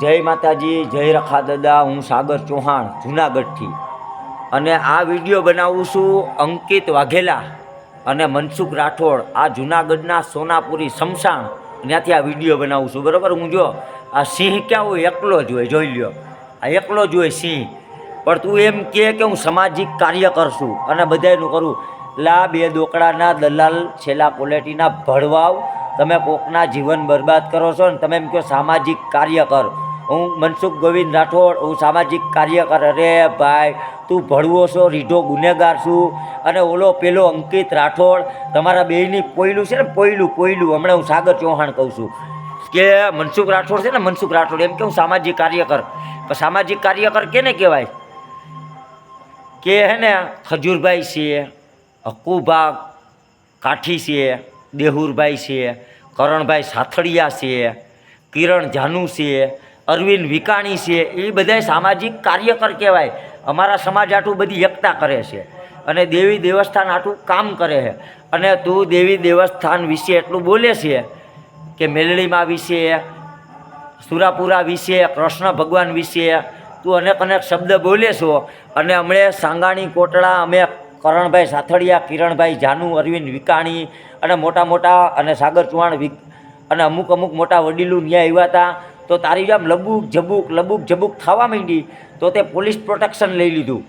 જય માતાજી, જય રખા દાદા, હું સાગર ચૌહાણ, જુનાગઢથી. અને આ વીડિયો બનાવું છું અંકિત વાઘેલા અને મનસુખ રાઠોડ. આ જુનાગઢના સોનાપુરી સમસાણ. ત્યાંથી આ વીડિયો બનાવું છું. બરાબર? હું જો, આ સિંહ ક્યાં હોય? એકલો જ હોય, જોઈ લ્યો. આ એકલો જ હોય સિંહ. પણ તું એમ કહે કે હું સામાજિક કાર્ય કરશું અને બધાયનું કરું. લા બે દોકડાના દલાલ છેલ્લા ક્વોલિટીના ભળવાવ. તમે કોકના જીવન બરબાદ કરો છો ને તમે એમ કહો સામાજિક કાર્ય કર. હું મનસુખ ગોવિંદ રાઠોડ, હું સામાજિક કાર્યકર. અરે ભાઈ, તું ભળવો છો, રીઢો ગુનેગાર છું. અને ઓલો પેલો અંકિત રાઠોડ, તમારા બેયની પોયલું છે ને, પોયલું પોયલું. હમણાં હું સાગર ચૌહાણ કહું છું. કે મનસુખ રાઠોડ છે ને, મનસુખ રાઠોડ, એમ કે હું સામાજિક કાર્યકર. સામાજિક કાર્યકર કેને કહેવાય? કે હે ને, ખજૂરભાઈ છે હક્કુભાગ કાઠી છે, દેહુરભાઈ છે, કરણભાઈ સાથળિયા છે, કિરણ જાનુ છે અરવિંદ વિકાણી છે, એ બધા સામાજિક કાર્યકર કહેવાય. અમારા સમાજ આટલું બધી એકતા કરે છે અને દેવી દેવસ્થાન આટલું કામ કરે છે. અને તું દેવી દેવસ્થાન વિશે એટલું બોલે છે કે મેલડીમાં વિશે, સુરાપુરા વિશે, કૃષ્ણ ભગવાન વિશે, તું અનેક અનેક શબ્દ બોલે છો. અને હમણે સાંગાણી કોટડા, અમે કરણભાઈ સાથળિયા, કિરણભાઈ જાનુ, અરવિંદ વિકાણી અને મોટા મોટા અને સાગર ચૌહાણ અને અમુક અમુક મોટા વડીલો ત્યાં આવ્યા હતા. તો તારી જેમ લબુક જબુક લબુક ઝબુક થવા માંડી, તો તે પોલીસ પ્રોટેક્શન લઈ લીધું.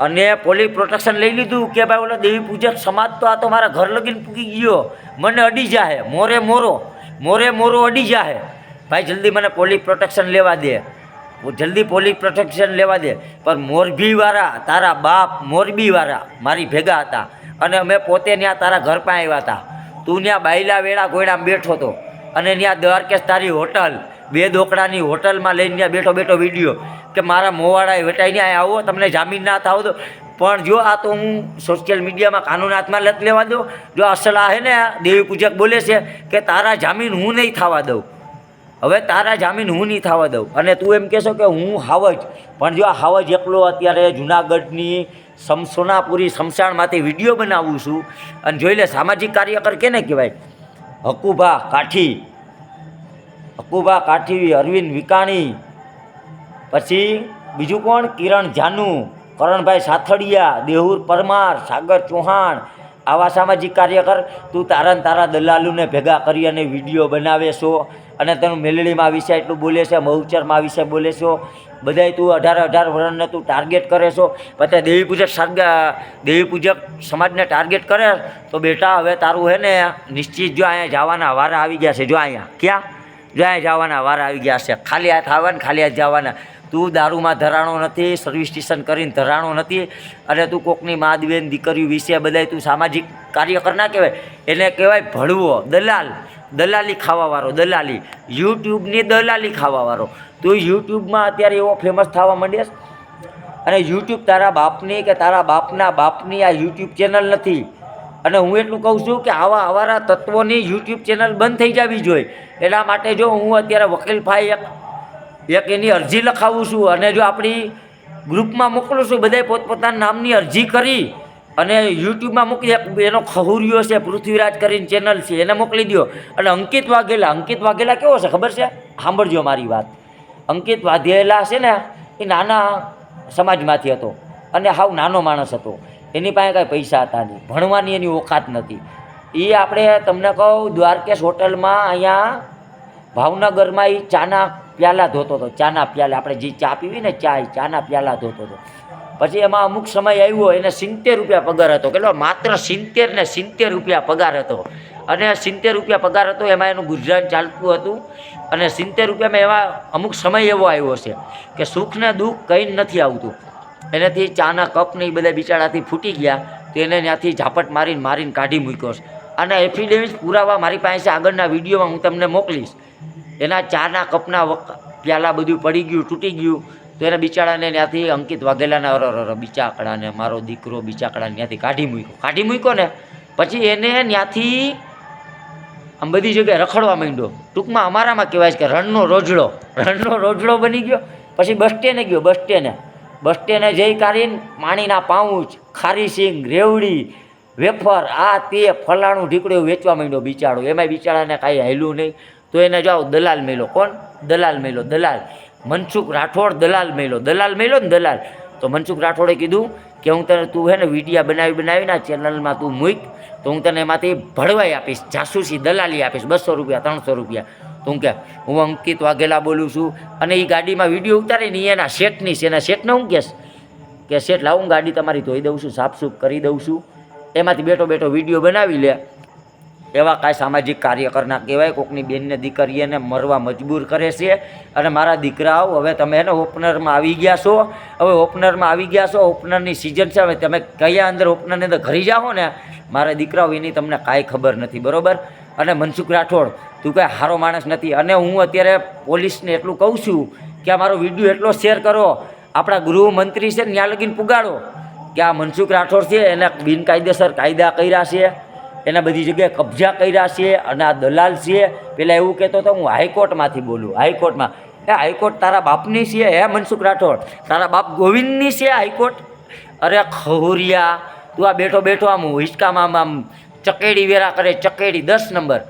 અને પોલીસ પ્રોટેક્શન લઈ લીધું કે ભાઈ ઓલો દેવી પૂજક સમાજ તો આ તો મારા ઘર લગીને પૂકી ગયો. મને અડી જાહે, મોરે મોરો મોરે મોરો અડી જાહે. ભાઈ જલ્દી મને પોલીસ પ્રોટેક્શન લેવા દે. જલ્દી પોલીસ પ્રોટેક્શન લેવા દે. પણ મોરબીવાળા, તારા બાપ મોરબીવાળા મારી ભેગા હતા. અને અમે પોતે ત્યાં તારા ઘર પાસે આવ્યા હતા. તું ત્યાં બાયલા વેળા ગોયડા બેઠો હતો. અને ત્યાં દ્વારકેશ તારી હોટલ બે દોકડાની હોટલમાં લઈને ત્યાં બેઠો બેઠો વીડિયો કે મારા મોવાડાએ વેટાઈને આવો, તમને જામીન ના થાવ દો પણ જો આ તો હું સોશિયલ મીડિયામાં કાનૂન હાથમાં લત લેવા દઉં, જો અસલ હે ને દેવી પૂજક બોલે છે કે તારા જામીન હું નહીં થવા દઉં. હવે તારા જામીન હું નહીં થવા દઉં. અને તું એમ કહેશો કે હું હાવજ. પણ જો આ હાવજ એકલો અત્યારે જુનાગઢની સમસોનાપુરી શમશાનમાંથી વીડિયો બનાવું છું, અને જોઈ લે, સામાજિક કાર્યકર કેને કહેવાય? હકુભા કાઠી. હકુભા કાઠી અરવિંદ વિકાણી. પછી બીજું કોણ? કિરણ જાનુ, કરણભાઈ સાથળિયા દેહુર પરમાર, સાગર ચૌહાણ. આવા સામાજિક કાર્યકર, તું તારા તારા દલાલુને ભેગા કરી અને વીડિયો બનાવે છો અને તેનું મેલડીમાં વિશે એટલું બોલે છે, મહુચરમાં વિશે બોલે છો. બધાય તું અઢાર અઢાર વર્ષને તું ટાર્ગેટ કરે છો. પછી દેવી પૂજક સારગા દેવી પૂજક સમાજને ટાર્ગેટ કરે. તો બેટા, હવે તારું હે ને, નિશ્ચિત જો અહીંયા જવાના વારા આવી ગયા છે. જો અહીંયા, ક્યાં? જો અહીંયા જવાના, વાર આવી ગયા છે. ખાલી હાથ આવવાના ખાલી હાથ જવાના. તું દારૂમાં ધરાણો નથી સર્વિસ સ્ટેશન કરીને ધરાણો નથી, અને તું કોકની માદબેન દીકરીઓ વિશે બધાય તું સામાજિક કાર્યકર ના કહેવાય. એને કહેવાય ભળવો, દલાલ, દલાલી ખાવાવાળો, દલાલી. યુટ્યુબની દલાલી ખાવાવાળો. તું યુટ્યુબમાં અત્યારે એવો ફેમસ થવા માંડ્યાસ અને યુટ્યુબ તારા બાપની કે તારા બાપના બાપની આ યુટ્યુબ ચેનલ નથી? અને હું એટલું કહું છું કે આવા આવારા તત્વોની યુટ્યુબ ચેનલ બંધ થઈ જવી જોઈએ. એના માટે જો હું અત્યારે વકીલ ભાઈ એક એક એની અરજી લખાવું છું અને જો આપણી ગ્રુપમાં મોકલું છું, બધાય પોતપોતાના નામની અરજી કરી અને યુટ્યુબમાં મોકલી એક એનો ખહુરિયો છે, પૃથ્વીરાજ કરીને ચેનલ છે, એને મોકલી દો અને અંકિત વાઘેલા અંકિત વાઘેલા કેવો છે, ખબર છે? સાંભળજો મારી વાત. અંકિત વાઘેલા છે ને, એ નાના સમાજમાંથી હતો અને હાવ નાનો માણસ હતો. એની પાસે કાંઈ પૈસા હતા નહીં. ભણવાની એની ઓકાત નથી. એ આપણે તમને કહું, દ્વારકેશ હોટલમાં અહીંયા ભાવનગરમાં એ ચાના પ્યાલા ધોતો હતો. ચાના પ્યાલા. આપણે જે ચા પીવી ને ચા ચાના પ્યાલા ધોતો હતો. પછી એમાં અમુક સમય આવ્યો, એને સિત્તેર રૂપિયા પગાર હતો. કેટલો? માત્ર સિત્તેર ને સિત્તેર રૂપિયા પગાર હતો. અને સિત્તેર રૂપિયા પગાર હતો, એમાં એનું ગુજરાન ચાલતું હતું. અને સિત્તેર રૂપિયામાં એવા અમુક સમય એવો આવ્યો છે કે સુખ ને દુઃખ કંઈ નથી આવતું. એનાથી ચાના કપ ને એ બધા બિચારાથી ફૂટી ગયા તો એને ત્યાંથી ઝાપટ મારીને મારીને કાઢી મૂક્યો અને એફિડેવિટ પુરાવા મારી પાસે આગળના વિડીયોમાં હું તમને મોકલીશ. એના ચાના કપના પ્યાલા બધું પડી ગયું, તૂટી ગયું, તો એના બિચારાને ત્યાંથી અંકિત વાઘેલાના અર અર, બિચાકડાને, મારો દીકરો બિચાકડાને ત્યાંથી કાઢી મૂક્યો. કાઢી મૂક્યો ને પછી એને ત્યાંથી આમ બધી જગ્યાએ રખડવા માંડ્યો. ટૂંકમાં અમારામાં કહેવાય છે કે રણનો રોજડો રણનો રોજડો બની ગયો. પછી બસ સ્ટેન્ડે ગયો, બસ સ્ટેન્ડે. બસ સ્ટેન્ડે જઈ કાઢીને પાણીના પાઉચ, ખારી સિંગ, રેવડી, વેફર, આ તે ફલાણું ઢીકડું વેચવા માંડ્યો બિચારો. એમાંય બિચારાને કાંઈ હાલ્યું નહીં. તો એને જાઓ દલાલ મેલો. કોણ? દલાલ મેલો. દલાલ. મનસુખ રાઠોડ દલાલ મેલો. દલાલ મેલો ને દલાલ. તો મનસુખ રાઠોડે કીધું કે હું તને તું હે ને વિડીયા બનાવી બનાવીને ચેનલમાં તું મૂક, તો હું તને એમાંથી ભળવાઈ આપીશ, જાસૂસી દલાલી આપીશ, બસો રૂપિયા, ત્રણસો રૂપિયા. તો હું કે, હું અંકિત વાઘેલા બોલું છું, અને એ ગાડીમાં વીડિયો ઉતારે ને એના શેઠની છે, એના શેઠને હું કહેશ કે શેઠ, લાવું ગાડી તમારી ધોઈ દઉં છું, સાફસૂફ કરી દઉં છું, એમાંથી બેઠો બેઠો વીડિયો બનાવી લે. એવા કાંઈ સામાજિક કાર્યકરના કહેવાય, કોકની બેનને દીકરીને મરવા મજબૂર કરે છે. અને મારા દીકરાઓ, હવે તમે એને ઓપનરમાં આવી ગયા છો. હવે ઓપનરમાં આવી ગયા છો, ઓપનરની સિઝન છે. હવે તમે કયા અંદર ઓપનરની અંદર ઘરી જાઓ ને, મારા દીકરાઓ, એની તમને કાંઈ ખબર નથી, બરાબર? અને મનસુખ રાઠોડ, તું કાંઈ સારો માણસ નથી. અને હું અત્યારે પોલીસને એટલું કહું છું કે આ મારો વીડિયો એટલો શેર કરો. આપણા ગૃહમંત્રી છે ત્યાં લગીને પુગાડો. કે આ મનસુખ રાઠોડ છે, એને બિનકાયદેસર કાયદા કર્યા છે. એના બધી જગ્યાએ કબજા કર્યા છે અને આ દલાલ છે. પેલા એવું કહેતો હતો, હું હાઈકોર્ટમાંથી બોલું, હાઈકોર્ટમાં. એ હાઈકોર્ટ તારા બાપની છે હે મનસુખ રાઠોડ? તારા બાપ ગોવિંદની છે હાઈકોર્ટ? અરે ખહુરિયા, તું આ બેઠો બેઠો આમ હિંચકામાં આમ આમ ચકેડી વેરા કરે, ચકેડી, દસ નંબર.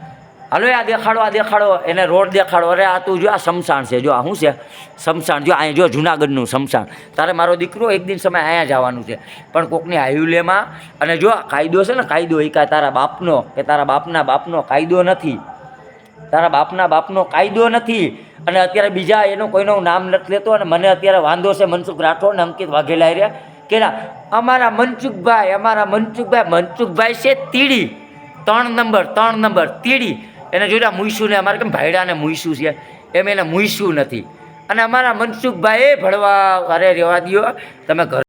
હાલો, આ દેખાડો આ દેખાડો. એને રોડ દેખાડો. અરે, આ તું જો, આ શમશાન છે. જો, આ શું છે? શમશાન. જો, અહીંયા જો, જુનાગઢનું શમશાન. તારે મારો દીકરો એક દિન સમય અહીંયા જવાનું છે. પણ કોકની હાઈવેમાં અને જો કાયદો છે ને, કાયદો એ કાંઈ તારા બાપનો, કે તારા બાપના બાપનો કાયદો નથી. તારા બાપના બાપનો કાયદો નથી. અને અત્યારે બીજા એનું કોઈનું નામ નથી લેતો અને મને અત્યારે વાંધો છે, મનસુખ રાઠોડ ને અંકિત વાઘેલા રહ્યા. કે ના અમારા મનસુખભાઈ અમારા મનસુખભાઈ મનસુખભાઈ છે તીડી. ત્રણ નંબર ત્રણ નંબર, તીડી. એને જોયા મૂઈશું ને અમારે કેમ ભાઈડાને મૂઈશું છે? એમ એને મૂઈશું નથી. અને અમારા મનસુખભાઈ ભળવા અરે રહેવા દ્યો. તમે ઘર